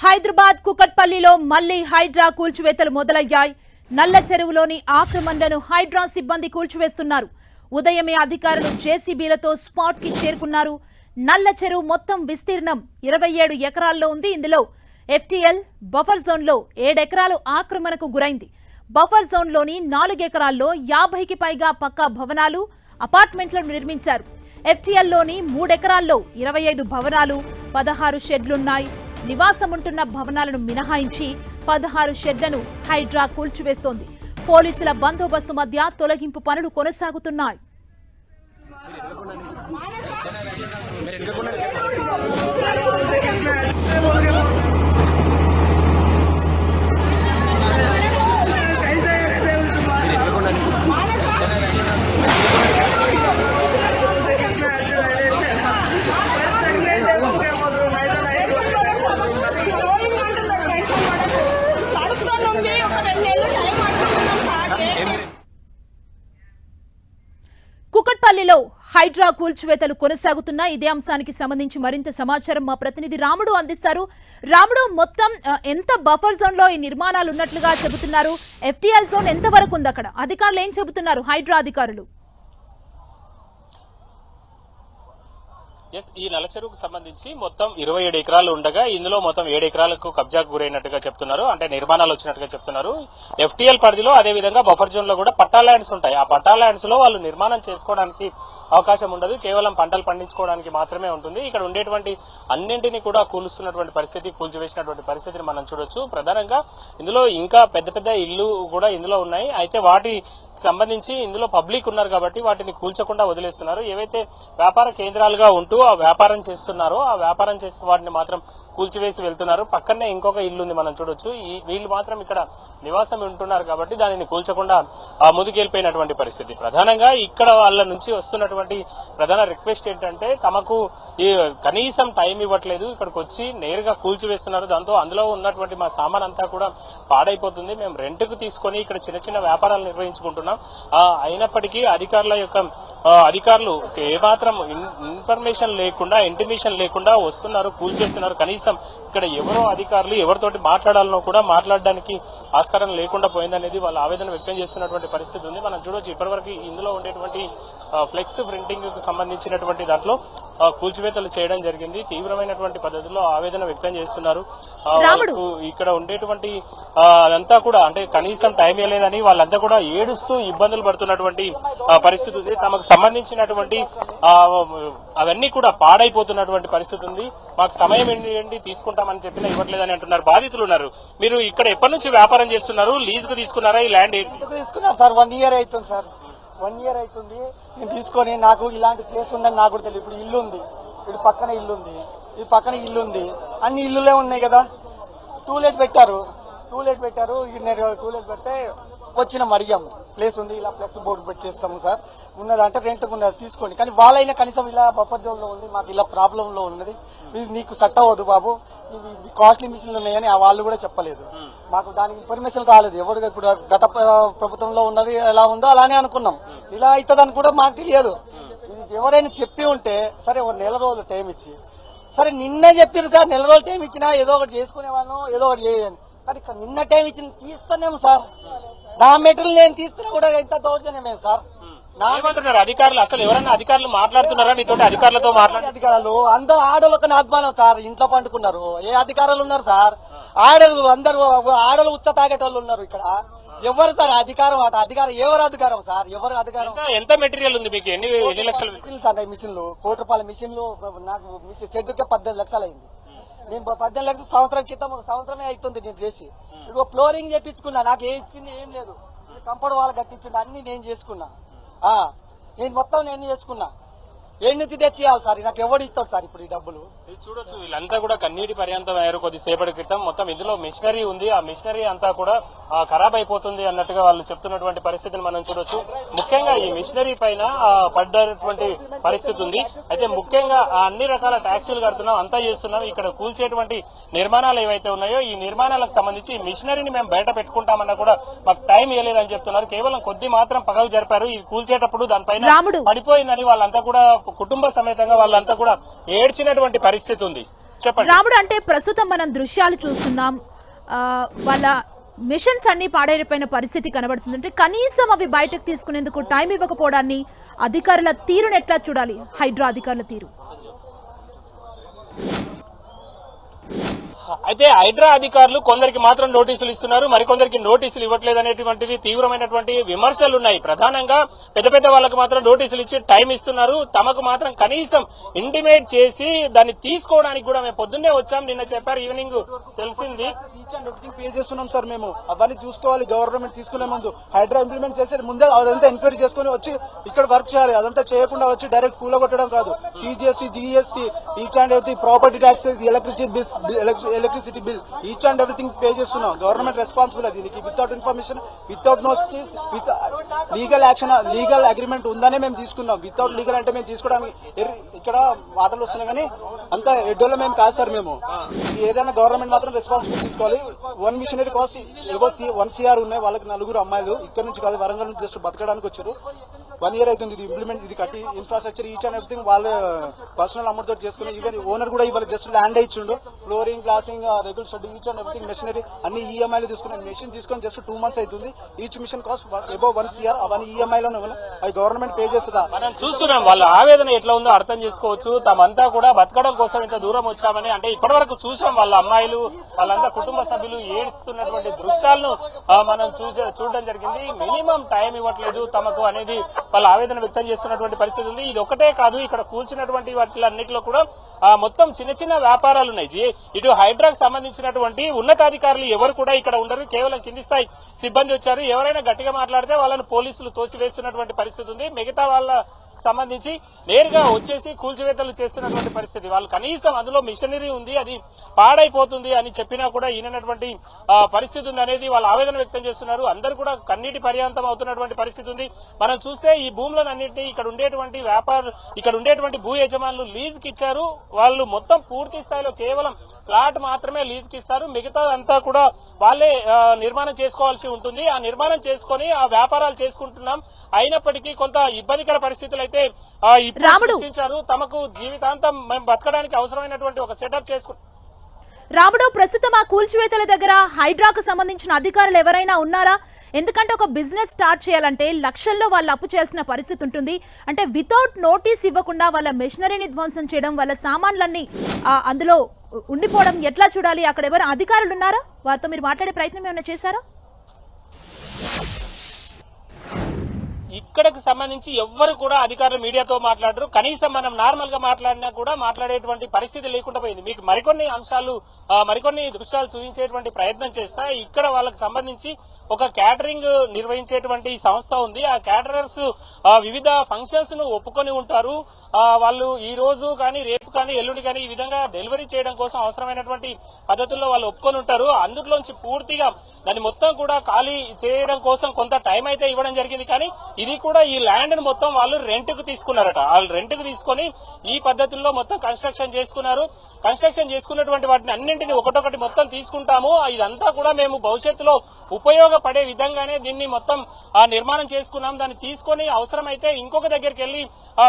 హైదరాబాద్ కుకట్పల్లిలో మళ్ళీ హైడ్రా కూల్చివేతలు మొదలయ్యాయి. నల్ల చెరువులోని ఆక్రమణలను హైడ్రా సిబ్బంది కూల్చివేస్తున్నారు. ఉదయమే అధికారులు జేసీబీలతో స్పాట్కి చేరుకున్నారు. నల్ల చెరువు మొత్తం విస్తీర్ణం ఇరవై ఏడు ఎకరాల్లో ఉంది. ఇందులో ఎఫ్టీఎల్ బఫర్ జోన్లో ఏడెకరాలు ఆక్రమణకు గురైంది. బఫర్ జోన్లోని నాలుగెకరాల్లో యాభైకి పైగా పక్కా భవనాలు అపార్ట్మెంట్లను నిర్మించారు. ఎఫ్టీఎల్లోని మూడెకరాల్లో ఇరవై ఐదు భవనాలు పదహారు షెడ్లున్నాయి. నివాసముంటున్న భవనాలను మినహాయించి పదహారు షెడ్లను హైడ్రా కూల్చివేస్తోంది. పోలీసుల బందోబస్తు మధ్య తొలగింపు పనులు కొనసాగుతున్నాయి. కడుపుతోనుంది ఒక రెండు నెలలు టైం అంటున్నాం సార్ కుకట్పల్లిలో హైడ్రా కూల్చివేతలు కొనసాగుతున్నా ఇదే అంశానికి సంబంధించి మరింత సమాచారం మా ప్రతినిధి రాముడు అందిస్తారు. రాముడు మొత్తం ఎంత బఫర్ జోన్లో ఈ నిర్మాణాలు ఉన్నట్లుగా చెబుతున్నారు? ఎఫ్టీఎల్ జోన్ ఎంత వరకు ఉంది అక్కడ అధికారులు ఏం చెబుతున్నారు? హైడ్రా అధికారులు. ఎస్ ఈ నలచెరువుకు సంబంధించి మొత్తం ఇరవై ఏడు ఎకరాలు ఉండగా ఇందులో మొత్తం ఏడు ఎకరాలకు కబ్జాకు గురైనట్టుగా చెప్తున్నారు. అంటే నిర్మాణాలు వచ్చినట్టుగా చెప్తున్నారు. ఎఫ్టీఎల్ పరిధిలో అదే విధంగా బఫర్ జోన్లో కూడా పట్టా ల్యాండ్స్ ఉంటాయి. ఆ పట్టా ల్యాండ్స్లో వాళ్ళు నిర్మాణం చేసుకోవడానికి అవకాశం ఉండదు. కేవలం పంటలు పండించుకోవడానికి మాత్రమే ఉంటుంది. ఇక్కడ ఉండేటువంటి అన్నింటినీ కూడా కూలుస్తున్నటువంటి పరిస్థితి కూల్చివేసినటువంటి పరిస్థితిని మనం చూడొచ్చు. ప్రధానంగా ఇందులో ఇంకా పెద్ద పెద్ద ఇల్లు కూడా ఇందులో ఉన్నాయి. అయితే వాటి సంబంధించి ఇందులో పబ్లిక్ ఉన్నారు కాబట్టి వాటిని కూల్చకుండా వదిలేస్తున్నారు. ఏవైతే వ్యాపార కేంద్రాలుగా ఉంటూ ఆ వ్యాపారం చేస్తున్నారో ఆ వ్యాపారం చేసిన వాటిని మాత్రం కూల్చివేసి వెళ్తున్నారు. పక్కనే ఇంకొక ఇల్లు ఉంది మనం చూడొచ్చు. ఈ వీళ్ళు మాత్రం ఇక్కడ నివాసం ఉంటున్నారు కాబట్టి దానిని కూల్చకుండా ఆ ముందుకెళ్ళిపోయినటువంటి పరిస్థితి. ప్రధానంగా ఇక్కడ వాళ్ళ నుంచి వస్తున్నటువంటి ప్రధాన రిక్వెస్ట్ ఏంటంటే తమకు ఈ కనీసం టైం ఇవ్వట్లేదు. ఇక్కడికి వచ్చి నేరుగా కూల్చివేస్తున్నారు. దాంతో అందులో ఉన్నటువంటి మా సామాన్ అంతా కూడా పాడైపోతుంది. మేము రెంట్కు తీసుకొని ఇక్కడ చిన్న చిన్న వ్యాపారాలు నిర్వహించుకుంటున్నాం. ఆ, అయినప్పటికీ అధికారుల యొక్క అధికారులు ఏమాత్రం ఇన్ఫర్మేషన్ లేకుండా ఇంటిమేషన్ లేకుండా వస్తున్నారు కూల్చేస్తున్నారు కనీసం ఇక్కడ ఎవరో అధికారులు ఎవరితోటి మాట్లాడాలనో కూడా మాట్లాడడానికి ఆస్కారం లేకుండా పోయిందనేది వాళ్ళ ఆవేదన వ్యక్తం చేస్తున్నటువంటి పరిస్థితి ఉంది. మనం చూడొచ్చు ఇప్పటివరకు ఇందులో ఉండేటువంటి ఫ్లెక్స్ ప్రింటింగ్కు సంబంధించినటువంటి దాంట్లో కూల్చివేతలు చేయడం జరిగింది. తీవ్రమైనటువంటి పద్ధతిలో ఆవేదన వ్యక్తం చేస్తున్నారు. ఇక్కడ ఉండేటువంటి అదంతా కూడా అంటే కనీసం టైం ఇవ్వలేదని వాళ్ళంతా కూడా ఏడుస్తూ ఇబ్బందులు పడుతున్నటువంటి పరిస్థితి ఉంది. తమకు సంబంధించినటువంటి అవన్నీ కూడా పాడైపోతున్నటువంటి పరిస్థితి ఉంది. మాకు సమయం ఏంటి తీసుకుంటామని చెప్పినా ఇవ్వట్లేదని అంటున్నారు. బాధితులు ఉన్నారు. మీరు ఇక్కడ ఎప్పటి నుంచి వ్యాపారం చేస్తున్నారు? లీజ్కు తీసుకున్నారా? ఈ ల్యాండ్ తీసుకున్నాను సార్. వన్ ఇయర్ అవుతుంది సార్. వన్ ఇయర్ అవుతుంది. నేను తీసుకొని నాకు ఇలాంటి ప్లేస్ ఉందని నాకు కూడా తెలియదు. ఇప్పుడు ఇల్లు ఉంది. ఇప్పుడు పక్కన ఇల్లు ఉంది. ఇది పక్కన ఇల్లు ఉంది. అన్ని ఇల్లులే ఉన్నాయి కదా. టూలెట్ పెట్టారు. టూలెట్ పెట్టారు. టూలెట్ పెడితే వచ్చినాం అడిగాము ప్లేస్ ఉంది. ఇలా ఫ్లెక్స్ బోర్డు పెట్టేస్తాము సార్. ఉన్నదంటే రెంట్ ఉన్నది తీసుకోండి. కానీ వాళ్ళైనా కనీసం ఇలా బఫర్ జోన్లో ఉంది. మాకు ఇలా ప్రాబ్లం లో ఉన్నది. ఇది నీకు సెట్ అవ్వదు బాబు. ఇవి కాస్ట్లీ మిషన్లు ఉన్నాయని ఆ వాళ్ళు కూడా చెప్పలేదు. మాకు దానికి ఇన్ఫర్మేషన్ రాలేదు ఎవరు ఇప్పుడు గత ప్ర- ప్రభుత్వంలో ఉన్నది ఎలా ఉందో అలానే అనుకున్నాం. ఇలా అవుతుందని కూడా మాకు తెలియదు. ఇది ఎవరైనా చెప్పి ఉంటే సరే ఒక నెల రోజులు టైం ఇచ్చి సరే నిన్నే చెప్పారు సార్ నెల రోజులు టైం ఇచ్చినా ఏదో ఒకటి చేసుకునేవాళ్ళం ఏదో ఒకటి చేయను కానీ నిన్న టైం ఇచ్చిన తీస్తున్నాము సార్. నా మెటీరియల్ నేను తీస్తున్నా కూడా ఇంత దౌర్జన్యమే సార్. ఏమంటున్నారు? అధికారులు అసలు ఎవరన్నా అధికారులు మాట్లాడుతున్నారా? మీతోటి అధికారులతో మాట్లాడి అధికారులు అందరూ ఆడోళ్ళకి అధ్వానం సార్ ఇంట్లో పండుకున్నారు. ఏ అధికారులు ఉన్నారు సార్? ఆడలు అందరూ ఆడలు ఉచ్చ తాగేటోళ్ళు ఉన్నారు ఇక్కడ. ఎవరు సార్ అధికారం అట? అధికారం ఎవరు అధికారం సార్? ఎవరు అధికారం? ఎంత- మెటీరియల్ ఉంది మీకు? ఎన్ని ఎన్ని లక్షలు? సార్ మిషన్లు. కోటి రూపాయల మిషన్లు నాకు షెడ్కే పద్దెనిమిది లక్షలు అయింది. నేను పద్దెనిమిది లక్షలు సంవత్సరం క్రితం ఒక సంవత్సరమే అవుతుంది నేను చేసి. ఇదిగో ఫ్లోరింగ్ చేపించుకున్నా. నాకు ఏ ఇచ్చింది ఏం లేదు. కంపౌండ్ వాళ్ళు కట్టించుండే అన్ని నేను చేసుకున్నా. నేను మొత్తం నేను చేసుకున్నా. ఏడు నుంచి తెచ్చియాలి సార్? నాకు ఎవడు ఇస్తాడు సార్ ఇప్పుడు ఈ డబ్బులు? ఇది చూడొచ్చు వీళ్ళంతా కూడా కన్నీటి పర్యంతం అయ్యారు కొద్దిసేపటి క్రితం. మొత్తం ఇందులో మిషనరీ ఉంది. ఆ మిషనరీ అంతా కూడా ఆ, ఖరాబ్ అయిపోతుంది అన్నట్టుగా వాళ్ళు చెప్తున్నటువంటి పరిస్థితిని మనం చూడొచ్చు. ముఖ్యంగా ఈ మిషనరీ పైన పడ్డటువంటి పరిస్థితి ఉంది. అయితే ముఖ్యంగా అన్ని రకాల ట్యాక్సీలు కడుతున్నాం అంతా చేస్తున్నాం. ఇక్కడ కూల్చేటువంటి నిర్మాణాలు ఏవైతే ఉన్నాయో ఈ నిర్మాణాలకు సంబంధించి ఈ మిషనరీని మేము బయట పెట్టుకుంటామన్నా కూడా మాకు టైం ఇవ్వలేదని చెప్తున్నారు. కేవలం కొద్ది మాత్రం పగలు జరిపారు. ఇది కూల్చేటప్పుడు దానిపైన. పడిపోయిందని వాళ్ళంతా కూడా కుటుంబ సమేతంగా వాళ్ళంతా కూడా ఏడ్చినటువంటి పరిస్థితి ఉంది. చెప్పండి. రాముడు అంటే ప్రస్తుతం మనం దృశ్యాలు చూస్తున్నాం. వాళ్ళ మిషన్స్ అన్ని పాడైపోయిన పరిస్థితి కనబడుతుంది అంటే కనీసం అవి బయటకు తీసుకునేందుకు టైం ఇవ్వకపోవడాన్ని అధికారుల తీరును ఎట్లా చూడాలి? హైడ్రా అధికారుల తీరు. అయితే హైడ్రా అధికారులు కొందరికి మాత్రం నోటీసులు ఇస్తున్నారు. మరికొందరికి నోటీసులు ఇవ్వట్లేదు అనేటువంటిది తీవ్రమైనటువంటి విమర్శలు ఉన్నాయి ప్రధానంగా పెద్ద పెద్ద వాళ్ళకి మాత్రం నోటీసులు ఇచ్చి టైం ఇస్తున్నారు. తమకు మాత్రం కనీసం ఇంటిమేట్ చేసి దాన్ని తీసుకోవడానికి కూడా మేము పొద్దున్నే వచ్చాం. నిన్న చెప్పారు ఈవినింగ్ తెలిసింది. ఈచ్ అండ్ పే చేస్తున్నాం సార్ మేము. అవన్నీ చూసుకోవాలి గవర్నమెంట్ తీసుకునే ముందు. హైడ్రా ఇంప్లిమెంట్ చేసే ముందే అదంతా ఎంక్వైరీ చేసుకుని వచ్చి ఇక్కడ వర్క్ చేయాలి. అదంతా చేయకుండా వచ్చి డైరెక్ట్ కూలగొట్టడం కాదు. CGST GST each and everything property taxes electricity bills electricity bill each and everything pay చేస్తున్నాం. గవర్నమెంట్ రెస్పాన్సిబుల్ దీనికి without information without notice with legal action legal agreement ఉందనే మేము తీసుకున్నాం. వితౌట్ లీగల్ అంటే మేము తీసుకోవడానికి ఇక్కడ మాటలు వస్తున్నాయి కానీ అంత ఎడ్డోలో మేము కాదు సార్ మేము. ఏదైనా గవర్నమెంట్ మాత్రం రెస్పాన్సిబిలిటీ తీసుకోవాలి. వన్ మిషనరీ కాస్ట్ ఏవో వన్ సిఆర్ ఉన్నాయి. వాళ్ళకి నలుగురు అమ్మాయిలు. ఇక్కడ నుంచి కాదు వరంగల్ నుంచి జస్ట్ బతకడానికి వచ్చారు. వన్ ఇయర్ అవుతుంది ఇది ఇంప్లిమెంట్ ఇది కట్టి ఇన్ఫ్రాస్ట్రక్చర్ ఈచ్ అండ్ ఎవ్రీథింగ్ వాళ్ళ పర్సనల్ అమౌంట్ తోటి చేసుకుని ఈవెన్ ఓనర్ కూడా ఇవాళ జస్ట్ ల్యాండ్ ఇచ్చిండు. Flooring glassing regular shed each and everything machinery అన్ని ఈఎంఐలు తీసుకున్నాం మెషిన్ తీసుకొని జస్ట్ టూ మంత్స్ అవుతుంది. Each machine cost above one CR అవన్నీ ఈఎంఐలోనే ఉన్నాయి. అవి గవర్నమెంట్ పే చేస్తుందా? మనం చూస్తున్నాం వాళ్ళ ఆవేదన ఎట్లా ఉందో అర్థం చేసుకోవచ్చు. తమంతా కూడా బతకడం కోసం ఇంత దూరం వచ్చామని అంటే ఇప్పటి వరకు చూసాం వాళ్ళ అమ్మాయిలు వాళ్ళంతా కుటుంబ సభ్యులు ఏడుస్తున్నటువంటి దృశ్యాలను మనం చూసే చూడడం జరిగింది. మినిమం టైం ఇవ్వట్లేదు తమకు అనేది వాళ్ళ ఆవేదన వ్యక్తం చేస్తున్నటువంటి పరిస్థితి ఉంది. ఇది ఒకటే కాదు ఇక్కడ కూల్చినటువంటి వాటిలన్నిటిలో కూడా ఆ, మొత్తం చిన్న చిన్న వ్యాపారాలు ఉన్నాయి. జీ- ఇటు హైడ్రాకు సంబంధించినటువంటి ఉన్నతాధికారులు ఎవరు కూడా ఇక్కడ ఉండరు కేవలం కింది స్థాయి సిబ్బంది వచ్చారు. ఎవరైనా గట్టిగా మాట్లాడితే వాళ్ళని పోలీసులు తోసివేస్తున్నటువంటి పరిస్థితి ఉంది. మిగతా వాళ్ళ సంబంధించి నేరుగా వచ్చేసి కూల్చివేతలు చేస్తున్నటువంటి పరిస్థితి. వాళ్ళు కనీసం అందులో మిషనరీ ఉంది అది పాడైపోతుంది అని చెప్పినా కూడా ఈనటువంటి పరిస్థితి ఉంది అనేది వాళ్ళు ఆవేదన వ్యక్తం చేస్తున్నారు. అందరూ కూడా కన్నీటి పర్యాంతం అవుతున్నటువంటి పరిస్థితి ఉంది. మనం చూస్తే ఈ భూములన్నింటినీ ఇక్కడ ఉండేటువంటి వ్యాపార ఇక్కడ ఉండేటువంటి భూ యజమానులు లీజ్కి ఇచ్చారు. వాళ్ళు మొత్తం పూర్తి స్థాయిలో కేవలం ప్లాట్ మాత్రమే లీజుకి ఇస్తారు. మిగతా అంతా కూడా వాళ్ళే నిర్మాణం చేసుకోవాల్సి ఉంటుంది. ఆ నిర్మాణం చేసుకొని ఆ వ్యాపారాలు చేసుకుంటున్నాం. అయినప్పటికీ కొంత ఇబ్బందికర పరిస్థితులు అయితే సృష్టించారు తమకు జీవితాంతం మేము బతకడానికి అవసరమైనటువంటి ఒక సెటప్ చేసుకు రాముడు ప్రస్తుతం ఆ కూల్చివేతల దగ్గర హైడ్రాకు సంబంధించిన అధికారులు ఎవరైనా ఉన్నారా? ఎందుకంటే ఒక బిజినెస్ స్టార్ట్ చేయాలంటే లక్షల్లో వాళ్ళు అప్పు చేయాల్సిన పరిస్థితి ఉంటుంది. అంటే వితౌట్ నోటీస్ ఇవ్వకుండా వాళ్ళ మెషినరీని ధ్వంసం చేయడం వాళ్ళ సామాన్లన్నీ అందులో ఉండిపోవడం ఎట్లా చూడాలి? అక్కడ ఎవరు అధికారులు ఉన్నారా? వారితో మీరు మాట్లాడే ప్రయత్నం ఏమైనా చేశారా? ఇక్కడికి సంబంధించి ఎవ్వరు కూడా అధికారులు మీడియాతో మాట్లాడరు. కనీసం మనం నార్మల్గా మాట్లాడినా కూడా మాట్లాడేటువంటి పరిస్థితి లేకుండా పోయింది. మీకు మరికొన్ని అంశాలు మరికొన్ని దృశ్యాలు చూపించేటువంటి ప్రయత్నం చేస్తా. ఇక్కడ వాళ్ళకి సంబంధించి ఒక క్యాటరింగ్ నిర్వహించేటువంటి సంస్థ ఉంది. ఆ క్యాటరర్స్ వివిధ ఫంక్షన్స్ను ఒప్పుకొని ఉంటారు. వాళ్ళు ఈ రోజు కానీ రేపు కానీ ఎల్లుండి కానీ ఈ విధంగా డెలివరీ చేయడం కోసం అవసరమైనటువంటి పద్ధతుల్లో వాళ్ళు ఒప్పుకొని ఉంటారు. అందులోంచి పూర్తిగా దాన్ని మొత్తం కూడా ఖాళీ చేయడం కోసం కొంత టైం అయితే ఇవ్వడం జరిగింది. కానీ ఇది కూడా ఈ ల్యాండ్ మొత్తం వాళ్ళు రెంట్కు తీసుకున్నారట. వాళ్ళు రెంట్కు తీసుకొని ఈ పద్ధతుల్లో మొత్తం కన్స్ట్రక్షన్ చేసుకున్నారు. కన్స్ట్రక్షన్ చేసుకున్నటువంటి వాటిని అన్నింటిని ఒకటొకటి మొత్తం తీసుకుంటాము. ఇదంతా కూడా మేము భవిష్యత్తులో ఉపయోగపడే విధంగానే దీన్ని మొత్తం నిర్మాణం చేసుకున్నాం. దాన్ని తీసుకొని అవసరమైతే ఇంకొక దగ్గరికి వెళ్ళి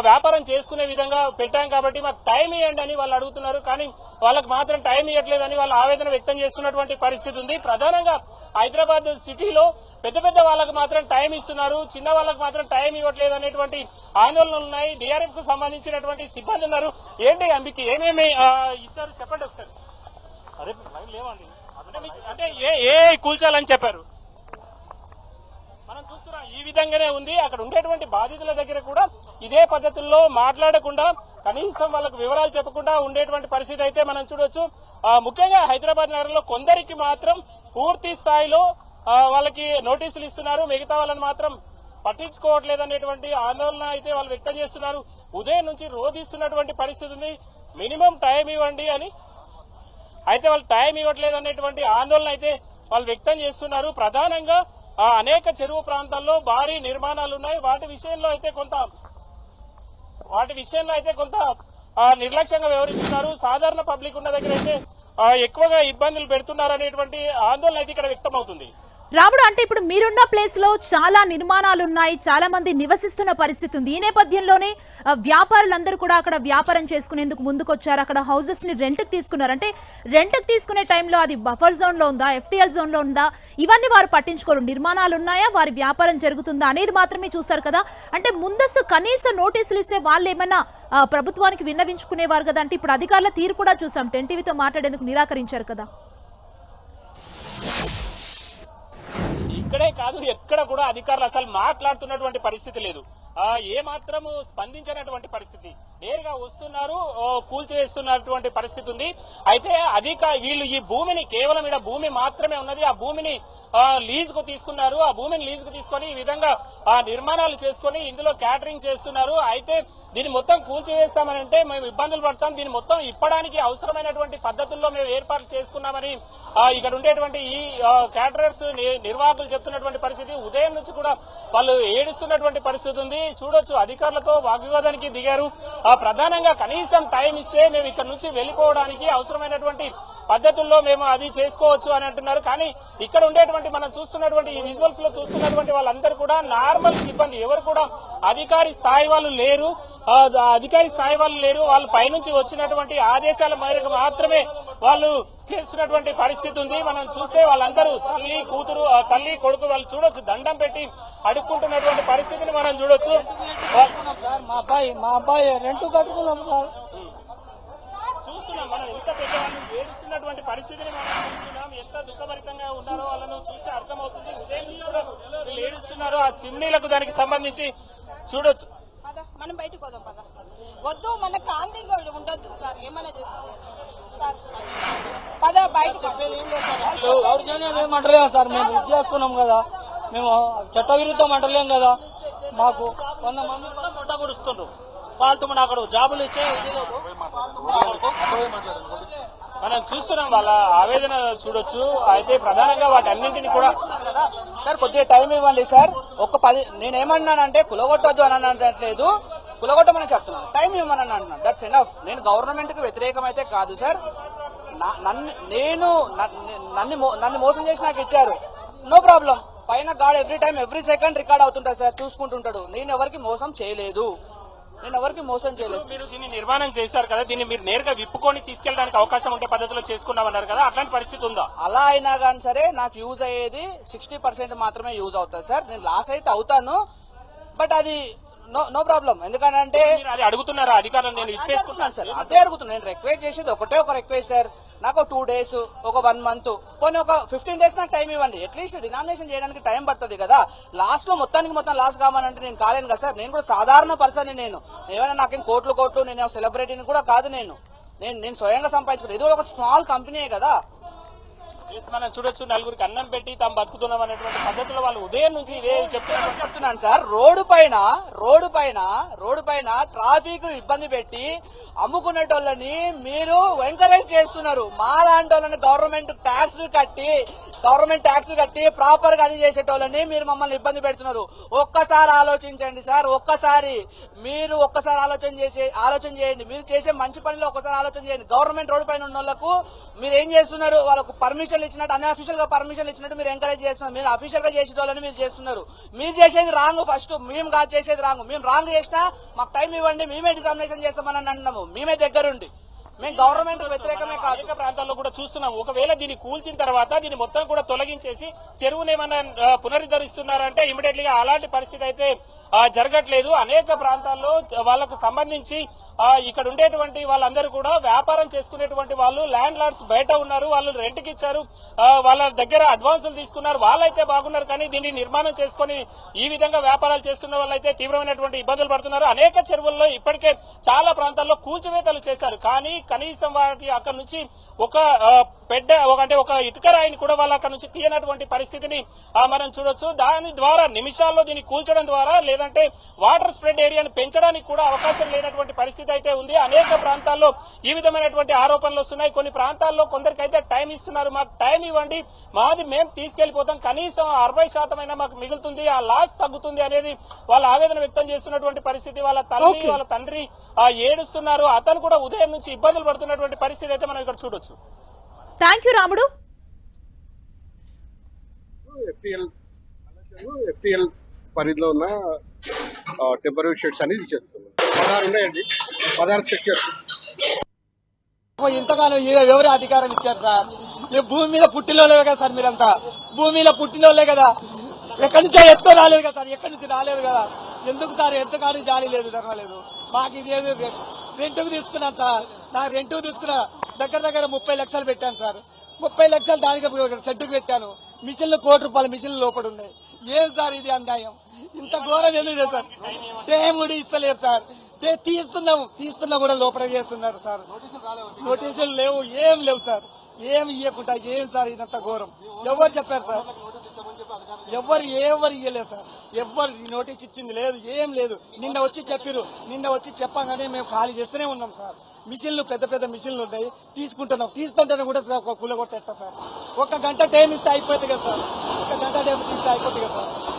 వ్యాపారం వ్యాపారం చేసుకునే విధంగా పెట్టాం కాబట్టి మాకు టైం ఇవ్వండి అని వాళ్ళు అడుగుతున్నారు. కానీ వాళ్ళకి మాత్రం టైం ఇవ్వట్లేదని వాళ్ళు ఆవేదన వ్యక్తం చేస్తున్నటువంటి పరిస్థితి ఉంది. ప్రధానంగా హైదరాబాద్ సిటీలో పెద్ద పెద్ద వాళ్ళకి మాత్రం టైం ఇస్తున్నారు. చిన్న వాళ్ళకి మాత్రం టైం ఇవ్వట్లేదు అనేటువంటి ఆందోళనలు ఉన్నాయి. డిఆర్ఎఫ్కు సంబంధించినటువంటి సిబ్బంది ఉన్నారు. ఏంటి మీకు ఏమేమి ఇచ్చారు? చెప్పండి ఒకసారి. లేవండి. అంటే ఏ కూల్చాలని చెప్పారు? మనం చూస్తున్నాం ఈ విధంగానే ఉంది. అక్కడ ఉండేటువంటి బాధితుల దగ్గర కూడా ఇదే పద్ధతుల్లో మాట్లాడకుండా కనీసం వాళ్ళకు వివరాలు చెప్పకుండా ఉండేటువంటి పరిస్థితి అయితే మనం చూడొచ్చు. ముఖ్యంగా హైదరాబాద్ నగరంలో కొందరికి మాత్రం పూర్తి స్థాయిలో వాళ్ళకి నోటీసులు ఇస్తున్నారు. మిగతా వాళ్ళని మాత్రం పట్టించుకోవట్లేదు అనేటువంటి ఆందోళన అయితే వాళ్ళు వ్యక్తం చేస్తున్నారు. ఉదయం నుంచి రోధిస్తున్నటువంటి పరిస్థితి ఉంది. మినిమం టైం ఇవ్వండి అని అయితే వాళ్ళు టైం ఇవ్వట్లేదు అనేటువంటి ఆందోళన అయితే వాళ్ళు వ్యక్తం చేస్తున్నారు. ప్రధానంగా ఆ, అనేక చెరువు ప్రాంతాల్లో భారీ నిర్మాణాలు ఉన్నాయి వాటి విషయంలో అయితే కొంత వాటి విషయంలో అయితే కొంత నిర్లక్ష్యంగా వ్యవహరిస్తున్నారు. సాధారణ పబ్లిక్ ఉన్న దగ్గర అయితే ఎక్కువగా ఇబ్బందులు పెడుతున్నారు అనేటువంటి ఆందోళన అయితే ఇక్కడ వ్యక్తం అవుతుంది రాముడు అంటే ఇప్పుడు మీరున్న ప్లేస్లో చాలా నిర్మాణాలు ఉన్నాయి చాలా మంది నివసిస్తున్న పరిస్థితి ఉంది. ఈ నేపథ్యంలోనే వ్యాపారులందరూ కూడా అక్కడ వ్యాపారం చేసుకునేందుకు ముందుకొచ్చారు. అక్కడ హౌసెస్ని రెంట్కి తీసుకున్నారు. అంటే రెంట్కి తీసుకునే టైంలో అది బఫర్ జోన్లో ఉందా ఎఫ్టీఎల్ జోన్లో ఉందా? ఇవన్నీ వారు పట్టించుకోరు. నిర్మాణాలు ఉన్నాయా వారి వ్యాపారం జరుగుతుందా అనేది మాత్రమే చూస్తారు కదా. అంటే ముందస్తు కనీస నోటీసులు ఇస్తే వాళ్ళు ఏమైనా ప్రభుత్వానికి విన్నవించుకునేవారు కదా. అంటే ఇప్పుడు అధికారుల తీరు కూడా చూసాం. టెన్ టీవీతో మాట్లాడేందుకు నిరాకరించారు కదా. ఇక్కడే కాదు ఎక్కడ కూడా అధికారులు అసలు మాట్లాడుతున్నటువంటి పరిస్థితి లేదు. ఏ మాత్రము స్పందించినటువంటి పరిస్థితి? నేరుగా వస్తున్నారు కూల్చివేస్తున్నటువంటి పరిస్థితి ఉంది. అయితే అధిక వీళ్ళు ఈ భూమిని కేవలం ఇక్కడ భూమి మాత్రమే ఉన్నది. ఆ భూమిని ఆ, లీజ్కు తీసుకున్నారు. ఆ భూమిని లీజ్కు తీసుకొని ఈ విధంగా నిర్మాణాలు చేసుకొని ఇందులో క్యాటరింగ్ చేస్తున్నారు. అయితే దీన్ని మొత్తం కూల్చివేస్తామనంటే మేము ఇబ్బందులు పడతాం. దీన్ని మొత్తం ఇప్పడానికి అవసరమైనటువంటి పద్ధతుల్లో మేము ఏర్పాటు చేసుకున్నామని ఇక్కడ ఉండేటువంటి ఈ క్యాటరర్స్ నిర్వాహకులు చెప్తున్నటువంటి పరిస్థితి. ఉదయం నుంచి కూడా వాళ్ళు ఏడుస్తున్నటువంటి పరిస్థితి ఉంది. చూడొచ్చు. అధికారులతో వాగ్వివాదానికి దిగారు. ఆ, ప్రధానంగా కనీసం టైం ఇస్తే మేము ఇక్కడ నుంచి వెళ్ళిపోవడానికి అవసరమైనటువంటి పద్ధతుల్లో మేము అది చేసుకోవచ్చు అని అంటున్నారు. కానీ ఇక్కడ ఉండేటువంటి మనం చూస్తున్నటువంటి ఈ విజువల్స్లో చూస్తున్నటువంటి వాళ్ళందరూ కూడా నార్మల్ సిబ్బంది. ఎవరు కూడా అధికారి స్థాయి వాళ్ళు లేరు. అధికారి స్థాయి వాళ్ళు లేరు. వాళ్ళు పైనుంచి వచ్చినటువంటి ఆదేశాల మేరకు మాత్రమే వాళ్ళు చేస్తున్నటువంటి పరిస్థితి ఉంది. మనం చూస్తే వాళ్ళందరూ తల్లి కూతురు తల్లి కొడుకు వాళ్ళు చూడొచ్చు. దండం పెట్టి అడుక్కుంటున్నటువంటి పరిస్థితిని మనం చూడొచ్చు. మా అబ్బాయి మా అబ్బాయి రెండు కట్టుకున్నాం సార్. చూస్తున్నాం ఏడుస్తున్నటువంటి పరిస్థితిని మనం చూస్తున్నాం. ఎంత దుఃఖభరితంగా ఉన్నారో వాళ్ళను చూస్తే అర్థమవుతుంది. ఉదయం కూడా వీళ్ళు ఏడుస్తున్నారు ఆ చిమ్నీలకు దానికి సంబంధించి చూడొచ్చు. పద మనం బయటకు పోదాం పద. వద్దు మన కాంతిగా ఉండొద్దు. సార్ ఏమైనా చేస్తుంది సార్ పద ఏం లేదు సార్. మేము ఇది చేసుకున్నాం కదా. మేము చట్ట విరుద్ధం అంటలేం కదా. మాకు వంద మంది పొట్ట పొడుస్తుండ్రు ఫాల్తు మన అక్కడ జాబులు ఇచ్చే. మనం చూస్తున్నాం వాళ్ళ ఆవేదన చూడొచ్చు. అయితే ప్రధానంగా వాటన్నింటినీ కూడా సార్ కొద్దిగా టైం ఇవ్వండి సార్. ఒక పది నేనేమన్నానంటే కులగొట్టొద్దు అని అనట్లేదు. కులగొట్టమని చెప్తున్నాను. టైం ఇవ్వమని అంటున్నాను. దట్స్ ఎనఫ్ నేను గవర్నమెంట్కి వ్యతిరేకమైతే కాదు సార్. నా- నన్ను నేను నన్ను- నన్ను మోసం చేసి నాకు ఇచ్చారు. No problem. పైన God every time every second record అవుతుంటాడు sir. చూసుకుంటుంటాడు. నేను ఎవరికి మోసం చేయలేదు. నేను ఎవరికి మోసం చేయలేదు. మీరు దీన్ని నిర్మాణం చేశారు కదా దీన్ని మీరు నేరుగా విప్పుకొని తీసుకెళ్ళడానికి అవకాశం ఉంటే పద్ధతిలో చేసుకున్నామన్నారు కదా అట్లాంటి పరిస్థితి ఉందా? అలా అయినా కానీ సరే నాకు యూజ్ అయ్యేది సిక్స్టీ పర్సెంట్ మాత్రమే యూజ్ అవుతుంది సార్. నేను లాస్ అయితే అవుతాను బట్ అది నో నో ప్రాబ్లం. ఎందుకంటే అది అడుగుతున్నారా? అధికారులు నేను ఇప్పేసుకుంటాను సార్. అదే అడుగుతున్నా నేను రిక్వెస్ట్ చేసేది ఒకటే ఒక రిక్వెస్ట్ సార్. నాకు టూ డేస్ ఒక వన్ మంత్ పోనీ ఒక ఫిఫ్టీన్ డేస్ నాకు టైం ఇవ్వండి. అట్లీస్ట్ డినామినేషన్ చేయడానికి టైం పడుతుంది కదా. లాస్ట్లో మొత్తానికి మొత్తం లాస్ కావాలంటే నేను కాలేను కదా సార్. నేను కూడా సాధారణ పర్సన్ నేను. ఏమైనా నాకేం కోట్లు కోట్లు నేను సెలబ్రిటీని కూడా కాదు నేను. నేను నేను స్వయంగా సంపాదించుకున్నాను ఇది ఒక స్మాల్ కంపెనీయే కదా. మనం చూడొచ్చు. నలుగురికి అన్నం పెట్టి తాము బతుకుతున్నాం అనేటువంటి పద్ధతిలో వాళ్ళు ఉదయం నుంచి ఇదే చెప్తున్నారు చెప్తున్నాను సార్. రోడ్డు పైన రోడ్డు పైన రోడ్డు పైన ట్రాఫిక్ ఇబ్బంది పెట్టి అమ్ముకునేటోళ్ళని మీరు ఎంకరేజ్ చేస్తున్నారు. మా లాంటి వాళ్ళని గవర్నమెంట్ ట్యాక్స్ కట్టి గవర్నమెంట్ ట్యాక్స్ కట్టి ప్రాపర్గా అది చేసేటోళ్ళని మీరు మమ్మల్ని ఇబ్బంది పెడుతున్నారు. ఒక్కసారి ఆలోచించండి సార్. ఒక్కసారి మీరు ఒక్కసారి ఆలోచన చేసి ఆలోచన చేయండి. మీరు చేసే మంచి పనిలో ఒక్కసారి ఆలోచన చేయండి. గవర్నమెంట్ రోడ్డు పైన ఉన్న వాళ్ళకు మీరు ఏం చేస్తున్నారు? వాళ్ళకు పర్మిషన్ ఇచ్చినట్టు అన్అఫీషియల్గా పర్మిషన్ ఇచ్చినట్టు మీరు ఎంకరేజ్ చేస్తున్నారు. మీరు అఫీషియల్గా చేసేటోళ్ళని మీరు చేస్తున్నారు. మీరు చేసేది రాంగ్ ఫస్ట్ మేము కాదు చేసేది రాంగ్ మేము రాంగ్ చేసినా మాకు టైం ఇవ్వండి మేమే డిసామినేషన్ చేస్తామని అంటున్నాము. మేమే దగ్గరుండి. మేము గవర్నమెంట్ వ్యతిరేకమే కాదు. ప్రాంతాల్లో కూడా చూస్తున్నాం. ఒకవేళ దీన్ని కూల్చిన తర్వాత దీన్ని మొత్తం కూడా తొలగించేసి చెరువును ఏమన్నా పునరుద్ధరిస్తున్నారంటే ఇమీడియట్లీ గా అలాంటి పరిస్థితి అయితే జరగట్లేదు. అనేక ప్రాంతాల్లో వాళ్ళకు సంబంధించి ఇక్కడ ఉండేటువంటి వాళ్ళందరూ కూడా వ్యాపారం చేసుకునేటువంటి వాళ్ళు ల్యాండ్ లార్డ్స్ బయట ఉన్నారు వాళ్ళు రెంట్కి ఇచ్చారు వాళ్ళ దగ్గర అడ్వాన్సులు తీసుకున్నారు వాళ్ళైతే బాగున్నారు కానీ దీన్ని నిర్మాణం చేసుకొని ఈ విధంగా వ్యాపారాలు చేస్తున్న వాళ్ళైతే తీవ్రమైనటువంటి ఇబ్బందులు పడుతున్నారు. అనేక చెరువుల్లో ఇప్పటికే చాలా ప్రాంతాల్లో కూల్చివేతలు చేశారు. కానీ కనీసం వాటి అక్కడ నుంచి ఒక పెద్ద ఒక అంటే ఒక ఇటుక రాయిని కూడా వాళ్ళు అక్కడ నుంచి తీయనటువంటి పరిస్థితిని మనం చూడొచ్చు. దాని ద్వారా నిమిషాల్లో దీన్ని కూల్చడం ద్వారా లేదంటే వాటర్ స్ప్రెడ్ ఏరియాను పెంచడానికి కూడా అవకాశం లేనటువంటి పరిస్థితి అయితే ఉంది అనేక ప్రాంతాల్లో ఈ విధమైనటువంటి ఆరోపణలు వస్తున్నాయి. కొన్ని ప్రాంతాల్లో కొందరికైతే టైం ఇస్తున్నారు. మాకు టైం ఇవ్వండి. మాది మేము తీసుకెళ్ళిపోతాం కనీసం అరవై శాతం అయినా మాకు మిగులుతుంది. ఆ లాస్ తగ్గుతుంది అనేది వాళ్ళ ఆవేదన వ్యక్తం చేస్తున్నటువంటి పరిస్థితి. వాళ్ళ తల్లి. వాళ్ళ తండ్రి ఆ ఏడుస్తున్నారు. అతను కూడా ఉదయం నుంచి ఇబ్బందులు పడుతున్నటువంటి పరిస్థితి అయితే మనం ఇక్కడ చూడొచ్చు. థ్యాంక్ యూ రాముడు. ఎఫ్టిఎల్ పరిధిలో ఉన్న టెంపరీ షెడ్స్ అనేది ఇచ్చేస్తున్నాం పదహారు ఉన్నాయండి. పదహారు చెక్ ఇంతకాలం ఎవరు అధికారం ఇచ్చారు సార్? భూమి మీద పుట్టినోళ్ళే కదా సార్ మీరంతా? భూమి మీద పుట్టినోళ్ళే కదా? ఎక్కడి నుంచో ఎత్తుకో రాలేదు కదా సార్? ఎక్కడి నుంచి రాలేదు కదా? ఎందుకు సార్ ఎంతకాడి జాలి లేదు జరగలేదు మాకు ఇది రెంటుకు తీసుకున్నాను సార్. నా రెంటుకు తీసుకున్నా దగ్గర దగ్గర ముప్పై లక్షలు పెట్టాను సార్. ముప్పై లక్షలు దానికి షెడ్డుకు పెట్టాను. మిషన్లు కోటి రూపాయల మిషన్లు లోపల ఉన్నాయి ఏం సార్ ఇది అన్యాయం ఇంత ఘోరం ఎందుకు లేదు సార్? టైం కూడా ఇస్తలేదు సార్. తే- తీస్తున్నాము. తీస్తున్నా కూడా లోపల చేస్తున్నారు సార్. నోటీసులు లేవు ఏం లేవు సార్. ఏం ఇవ్వకుండా ఏం సార్ ఇదంతా ఘోరం? ఎవరు చెప్పారు సార్? ఎవరు ఎవరు ఇవ్వలేదు సార్. ఎవరు ఈ నోటీస్ ఇచ్చింది లేదు ఏం లేదు. నిన్న వచ్చి చెప్పిరు నిన్న వచ్చి చెప్పగానే మేము ఖాళీ చేస్తూనే ఉన్నాం సార్. మిషన్లు పెద్ద పెద్ద మిషన్లు ఉన్నాయి తీసుకుంటున్నాం తీసుకుంటాను కూడా సార్ ఒక కూల కొడితే ఎట్టా సార్? ఒక గంట టైం ఇస్తే అయిపోతుంది కదా సార్? ఒక గంట టైం ఇస్తే అయిపోతుంది కదా సార్?